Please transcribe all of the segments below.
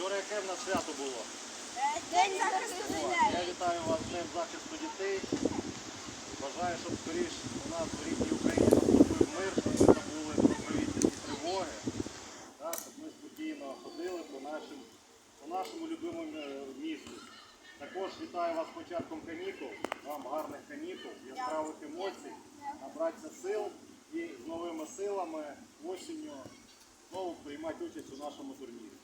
Вчора яке в нас свято було? День захисту дітей. Я вітаю вас з Днем захисту дітей. Бажаю, щоб скоріш у нас в рідній Україні наступив мир, щоб ми забули про повітряні тривоги. Так, щоб ми спокійно ходили по, нашим, по нашому любимому е, місту. Також вітаю вас з початком канікул. Вам гарних канікул, яскравих емоцій, набратися сил і з новими силами осінню знову приймати участь у нашому турнірі.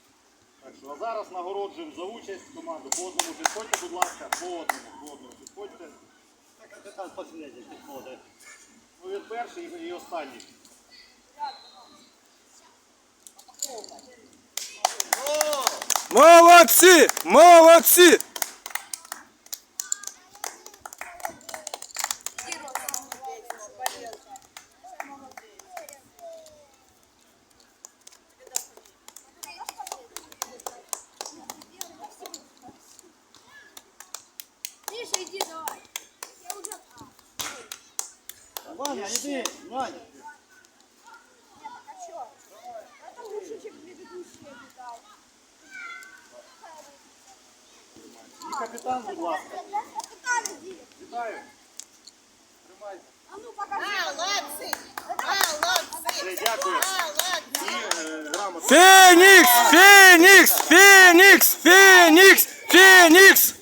Так що, а зараз нагороджуємо за участь команду. По одному підходьте, будь ласка, по одному, по одному підходьте. Капітан последній підходить. Ну, він перший і, і останній. Молодці! Молодці! Миша, иди давай. Я уже... Ваня, іди, Ваня. А чё? Это лучше, чем предыдущие летал. І капітан, будь ласка. Капитан, иди. Вітаю. Тримайте. А ну покажи. Молодці! Молодці! Все, дякую. Молодці! І е, грамотно. Фенікс! Фенікс! Фенікс! Фенікс! Фенікс!